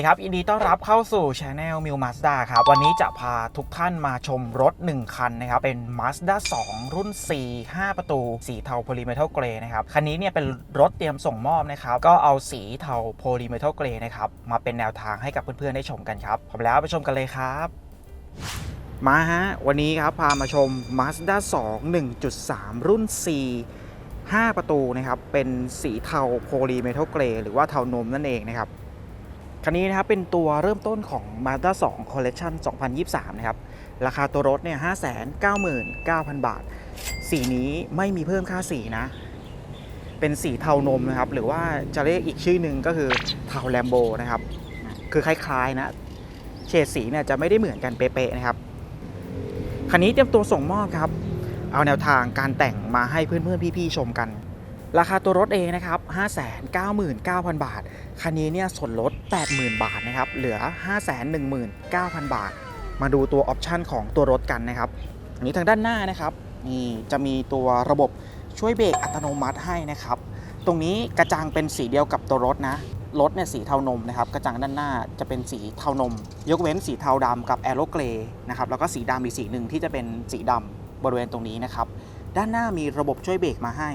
วัสดีครับยินดีต้อนรับเข้าสู่ช anel m i l Mazda ครับ วันนี้จะพาทุกท่านมาชมรถ 1 คันนะครับ เป็น Mazda 2 รุ่น C 5ประตู สีเทา Polymetal Grey นะครับ คันนี้เนี่ยเป็นรถเตรียมส่งมอบนะครับ ก็เอาสีเทา Polymetal Grey นะครับ มาเป็นแนวทางให้กับเพื่อนๆ ได้ชมกันครับพร้อมแล้วไปชมกันเลยครับมาฮะวันนี้ครับพามาชม Mazda 2 1.3 รุ่น C 5ประตูนะครับเป็นสีเทา Polymetal Grey หรือว่าเทานมนั่นเองนะครับ คันนี้นะครับเป็นตัวเริ่มต้นของ Mazda 2 Collection 2023 นะครับ ราคาตัวรถเนี่ย 599,000 บาท สีนี้ไม่มีเพิ่มค่าสีนะ เป็นสีเทานมนะครับ หรือว่าจะเรียกอีกชื่อหนึ่งก็คือเทาแลมโบนะครับ คือคล้ายๆนะ เฉดสีเนี่ยจะไม่ได้เหมือนกันเป๊ะๆนะครับ คันนี้เตรียมตัวส่งมอบครับ เอาแนวทางการแต่งมาให้เพื่อนๆพี่ๆชมกัน ราคาตัวรถเองนะครับ 599,000 บาท คันนี้เนี่ยส่วนลด 80,000 บาทนะครับ เหลือ 519,000 บาท มาดูตัวออปชันของตัวรถกันนะครับอันนี้ทางด้านหน้านะครับนี่จะมีตัวระบบช่วยเบรกอัตโนมัติให้นะครับ ตรงนี้กระจังเป็นสีเดียวกับตัวรถนะ รถเนี่ยสีเทานมนะครับ กระจังด้านหน้าจะเป็นสีเทานม ยกเว้นสีเทาดำกับแอโรเกรนะครับ แล้วก็สีดำอีกสีหนึ่งที่จะเป็นสีดำบริเวณตรงนี้นะครับ ด้านหน้ามีระบบช่วยเบรกมาให้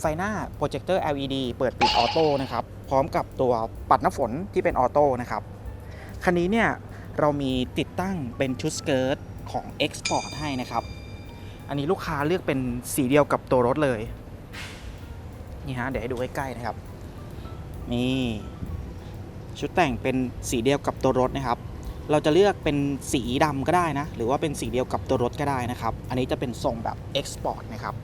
ไฟหน้าโปรเจคเตอร์ LED เปิดปิดออโต้นะครับ พร้อมกับตัวปัดน้ำฝนที่เป็นออโต้นะครับ คันนี้เนี่ยเรามีติดตั้งเป็นชุดสเกิร์ตของ Export ให้นะครับ อันนี้ลูกค้าเลือกเป็นสีเดียวกับตัวรถเลย นี่ฮะ เดี๋ยวให้ดูใกล้ๆนะครับ นี่ชุดแต่งเป็นสีเดียวกับตัวรถนะครับ เราจะเลือกเป็นสีดำก็ได้นะ หรือว่าเป็นสีเดียวกับตัวรถก็ได้นะครับ อันนี้จะเป็นทรงแบบ Export นะครับ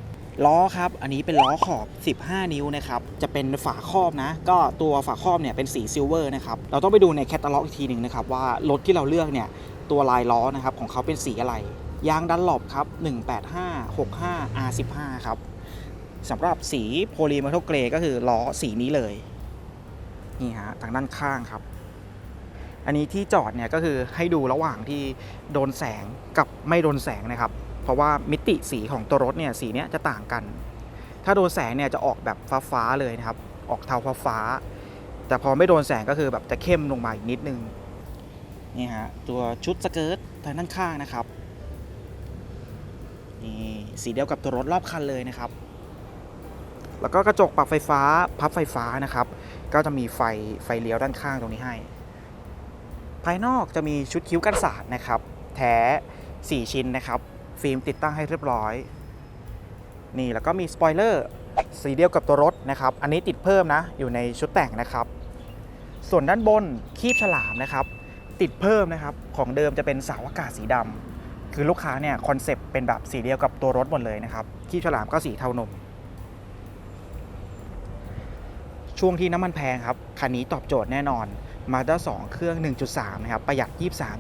ล้อครับ อันนี้เป็นล้อขอบ 15 นิ้วนะครับ จะเป็นฝาครอบนะ ก็ตัวฝาครอบเนี่ยเป็นสีซิลเวอร์นะครับ เราต้องไปดูในแคตตาล็อกอีกทีหนึ่งนะครับ ว่ารถที่เราเลือกเนี่ย ตัวลายล้อนะครับของเขาเป็นสีอะไร ยางดันหลบครับ 18565 R15 ครับสำหรับสีโพลีเมทัลเกรก็คือล้อสีนี้เลย นี่ฮะทางด้านข้างครับ อันนี้ที่จอดเนี่ยก็คือให้ดูระหว่างที่โดนแสงกับไม่โดนแสงนะครับ เพราะว่ามิติสีของตัวรถเนี่ยสีเนี้ยจะต่างกัน ถ้าโดนแสงเนี่ยจะออกแบบฟ้าๆเลยนะครับ ออกเทาฟ้าๆแต่พอไม่โดนแสงก็คือแบบจะเข้มลงมาอีกนิดนึงนี่ฮะตัวชุดสเกิร์ตทางด้านข้างนะครับนี่สีเดียวกับตัวรถรอบคันเลยนะครับ แล้วก็กระจกปรับไฟฟ้าพับไฟฟ้านะครับ ก็จะมีไฟไฟเลี้ยวด้านข้างตรงนี้ให้ ภายนอกจะมีชุดคิ้วกันสาดนะครับ แท้ 4 ชิ้นนะครับ ฟิล์มติดตั้งให้เรียบร้อย นี่แล้วก็มีสปอยเลอร์สีเดียวกับตัวรถนะครับ อันนี้ติดเพิ่มนะ อยู่ในชุดแต่งนะครับ ส่วนด้านบนคีบฉลามนะครับ ติดเพิ่มนะครับ ของเดิมจะเป็นสาอากาศสีดำคือลูกค้าเนี่ยคอนเซปต์เป็นแบบสีเดียวกับตัวรถหมดเลยนะครับ คีบฉลามก็สีเทานม ช่วงที่น้ำมันแพงครับ คันนี้ตอบโจทย์แน่นอน Mazda 2เครื่อง 1.3 นะครับ ประหยัด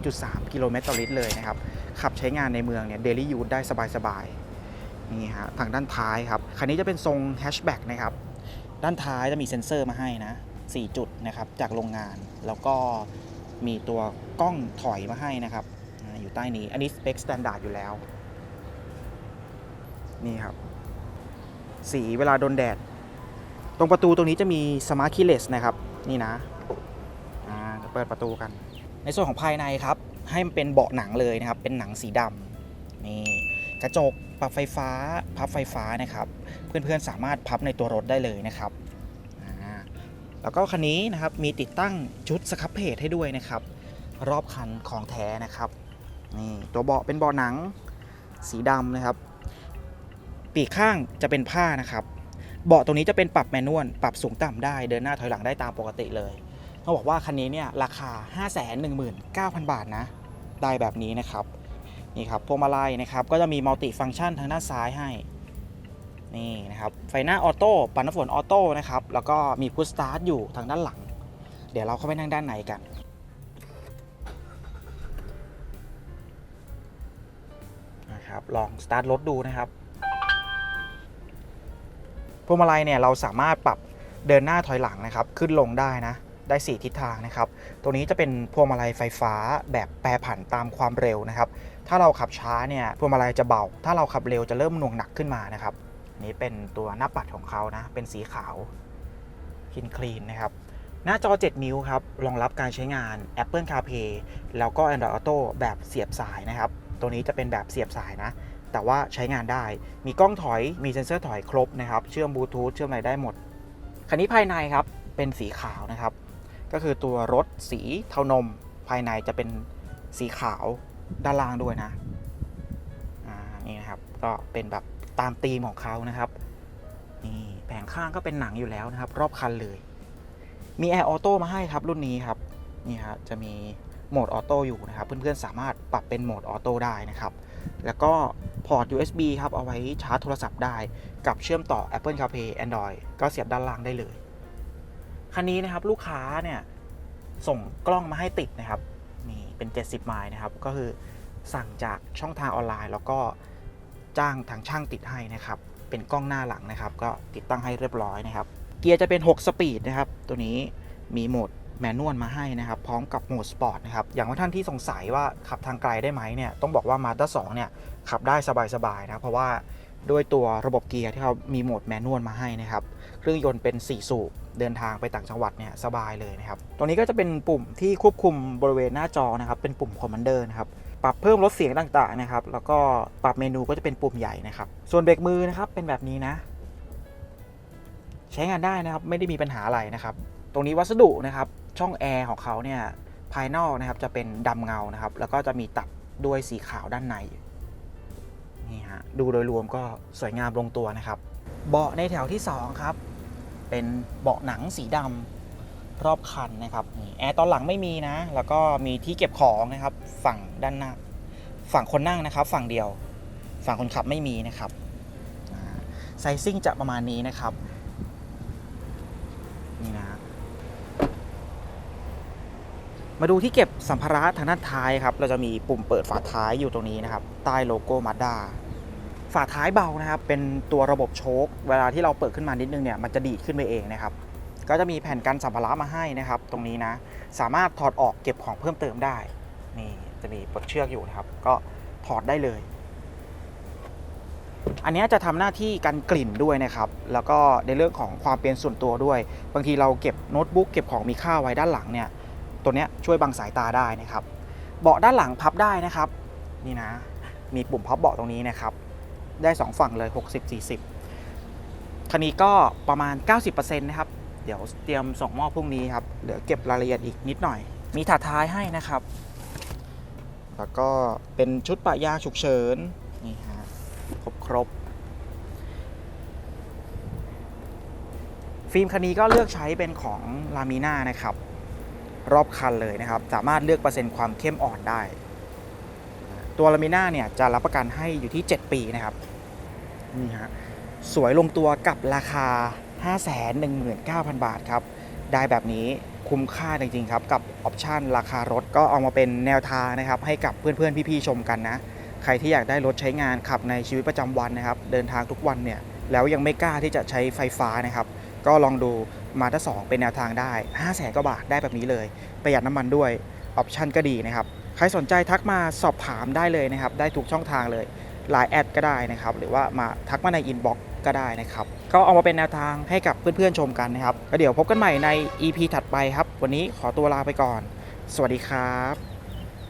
23.3 กิโลเมตรต่อลิตรเลยนะครับ ขับใช้งานในเมืองเนี่ย daily use ได้สบายๆนี่ฮะทางด้านท้ายครับคันนี้จะเป็นทรงแฮชแบ็กนะครับด้านท้ายจะมีเซ็นเซอร์มาให้นะ4จุดนะครับจากโรงงาน แล้วก็มีตัวกล้องถอยมาให้นะครับอยู่ใต้นี้อันนี้สเปคสแตนดาร์ดอยู่แล้วนี่ครับสีเวลาโดนแดด ตรงประตูตรงนี้จะมีสมาร์ทคีเลสนะครับ นี่นะอ่าเดี๋ยวเปิดประตูกัน ในส่วนของภายในครับ ให้มันเป็นเบาะหนังเลยนะครับ เป็นหนังสีดำนี่กระจกปรับไฟฟ้าพับไฟฟ้านะครับ เพื่อนๆสามารถพับในตัวรถได้เลยนะครับแล้วก็คันนี้นะครับมีติดตั้งชุดสครับเพจให้ด้วยนะครับ รอบคันของแท้นะครับนี่ตัวเบาะเป็นเบาะหนังสีดำนะครับ ปีกข้างจะเป็นผ้านะครับเบาะตรงนี้จะเป็นปรับแมนนวลปรับสูงต่ำได้เดินหน้าถอยหลังได้ตามปกติเลยเขาบอกว่าคันนี้เนี่ยราคา 519,000 บาทนะ ได้แบบนี้นะครับนี่ครับพวงมาลัยนะครับก็จะมีมัลติฟังก์ชันทางด้านซ้ายให้นี่นะครับไฟหน้าออโต้ปัดน้ำฝนออโต้นะครับแล้วก็มีพุชสตาร์ทอยู่ทางด้านหลัง เดี๋ยวเราเข้าไปนั่งด้านในกันนะครับลองสตาร์ทรถดูนะครับพวงมาลัยเนี่ยเราสามารถปรับเดินหน้าถอยหลังนะครับ ขึ้นลงได้นะ ได้ 4 ทิศทางนะครับ ตัวนี้จะเป็นพวงมาลัยไฟฟ้าแบบแปรผันตามความเร็วนะครับ ถ้าเราขับช้าเนี่ยพวงมาลัยจะเบา ถ้าเราขับเร็วจะเริ่มหน่วงหนักขึ้นมานะครับ นี่เป็นตัวหน้าปัดของเขานะ เป็นสีขาวคินคลีนนะครับ หน้าจอ 7 นิ้วครับ รองรับการใช้งาน Apple CarPlay แล้วก็ Android Auto แบบเสียบสายนะครับ ตัวนี้จะเป็นแบบเสียบสายนะ แต่ว่าใช้งานได้ มีกล้องถอย มีเซ็นเซอร์ถอยครบนะครับ เชื่อมบลูทูธ เชื่อมอะไรได้หมด คันนี้ภายในครับ เป็นสีขาวนะครับ ก็คือตัวรถสีเทานมภายในจะเป็นสีขาวด้านล่างด้วยนะอ่านี่นะครับก็เป็นแบบตามธีมของเขานะครับนี่แผงข้างก็เป็นหนังอยู่แล้วนะครับ รอบคันเลย มีแอร์ออโต้มาให้ครับรุ่นนี้ครับนี่ครับจะมีโหมดออโต้อยู่นะครับ เพื่อนๆสามารถปรับเป็นโหมดออโต้ได้นะครับ แล้วก็พอร์ต USB ครับ เอาไว้ชาร์จโทรศัพท์ได้ กับเชื่อมต่อ Apple CarPlay Android ก็เสียบด้านล่างได้เลย คันนี้นะครับลูกค้าเนี่ยส่งกล้องมาให้ติดนะครับนี่เป็น 70ไมล์นะครับ ก็คือสั่งจากช่องทางออนไลน์ แล้วก็จ้างทางช่างติดให้นะครับ เป็นกล้องหน้าหลังนะครับ ก็ติดตั้งให้เรียบร้อยนะครับ เกียร์จะเป็น 6 สปีดนะครับ ตัวนี้มีโหมดแมนนวลมาให้นะครับ พร้อมกับโหมดสปอร์ตนะครับ อย่างว่าท่านที่สงสัยว่าขับทางไกลได้ไหมเนี่ย ต้องบอกว่า Mazda 2เนี่ยขับได้สบายๆนะ เพราะว่า ด้วยตัวระบบเกียร์ที่เขามีโหมดแมนนวลมาให้นะครับ เครื่องยนต์เป็น 4 สูบเดินทางไปต่างจังหวัดเนี่ยสบายเลยนะครับ ตรงนี้ก็จะเป็นปุ่มที่ควบคุมบริเวณหน้าจอนะครับ เป็นปุ่มคอมมานเดอร์นะครับ ปรับเพิ่มลดเสียงต่างๆนะครับ แล้วก็ปรับเมนูก็จะเป็นปุ่มใหญ่นะครับ ส่วนเบรกมือนะครับเป็นแบบนี้นะ ใช้งานได้นะครับ ไม่ได้มีปัญหาอะไรนะครับ ตรงนี้วัสดุนะครับ ช่องแอร์ของเขาเนี่ย ภายนอกนะครับจะเป็นดำเงานะครับ แล้วก็จะมีตัดด้วยสีขาวด้านใน นี่ฮะดูโดยรวมก็สวยงามลงตัวนะครับ เบาะในแถวที่ 2 ครับ เป็นเบาะหนังสีดำรอบคันนะครับแอร์ตอนหลังไม่มีนะ แล้วก็มีที่เก็บของนะครับ ฝั่งด้านหน้า ฝั่งคนนั่งนะครับ ฝั่งเดียว ฝั่งคนขับไม่มีนะครับไซซิ่งจะประมาณนี้นะครับนี่นะมาดูที่เก็บสัมภาระทางด้านท้ายครับ เราจะมีปุ่มเปิดฝาท้ายอยู่ตรงนี้นะครับ ใต้โลโก้มาด้า ฝาท้ายเบานะครับ เป็นตัวระบบโชคเวลาที่เราเปิดขึ้นมานิดนึงเนี่ยมันจะดีดขึ้นไปเองนะครับ ก็จะมีแผ่นกันสัมภาระมาให้นะครับ ตรงนี้นะ สามารถถอดออกเก็บของเพิ่มเติมได้ นี่จะมีปลดเชือกอยู่นะครับ ก็ถอดได้เลย อันนี้จะทำหน้าที่กันกลิ่นด้วยนะครับ แล้วก็ในเรื่องของความเป็นส่วนตัวด้วย บางทีเราเก็บโน้ตบุ๊กเก็บของมีค่าไว้ด้านหลังเนี่ย ตัวนี้ช่วยบังสายตาได้นะครับ เบาะด้านหลังพับได้นะครับ นี่นะ มีปุ่มพับเบาะตรงนี้นะครับ ได้ 2 ฝั่งเลย 60-40 คันนี้ก็ประมาณ 90%นะครับ เดี๋ยวเตรียมส่งมอบพรุ่งนี้ครับเหลือเก็บรายละเอียดอีกนิดหน่อย มีถาดท้ายให้นะครับ แล้วก็เป็นชุดปะยางฉุกเฉิน นี่ฮะ ครบครบฟิล์มคันนี้ก็เลือกใช้เป็นของลามิน่านะครับ รอบคันเลยนะครับ สามารถเลือกเปอร์เซ็นต์ความเข้มอ่อนได้ ตัวลามิน่าเนี่ยจะรับประกันให้อยู่ที่ 7 ปีนะครับนี่ฮะสวยลงตัวกับราคา 519,000 บาทครับ ได้แบบนี้คุ้มค่าจริงๆครับ กับออปชันราคารถก็เอามาเป็นแนวทางนะครับ ให้กับเพื่อนๆ พี่ๆ ชมกันนะ ใครที่อยากได้รถใช้งานขับในชีวิตประจำวันนะครับ เดินทางทุกวันเนี่ย แล้วยังไม่กล้าที่จะใช้ไฟฟ้านะครับ ก็ลองดูมาด้า2เป็นแนวทางได้5 0 0แสนกว่าบาทได้แบบนี้เลย ประหยัดน้ำมันด้วยออปชันก็ดีนะครับ ใครสนใจทักมาสอบถามได้เลยนะครับ ได้ทุกช่องทางเลยไลน์แอดก็ได้นะครับ หรือว่ามาทักมาในอินบ็อกซ์ก็ได้นะครับ ก็เอามาเป็นแนวทางให้กับเพื่อนๆชมกันนะครับก็เดี๋ยวพบกันใหม่ใน EP ถัดไปครับ วันนี้ขอตัวลาไปก่อน สวัสดีครับ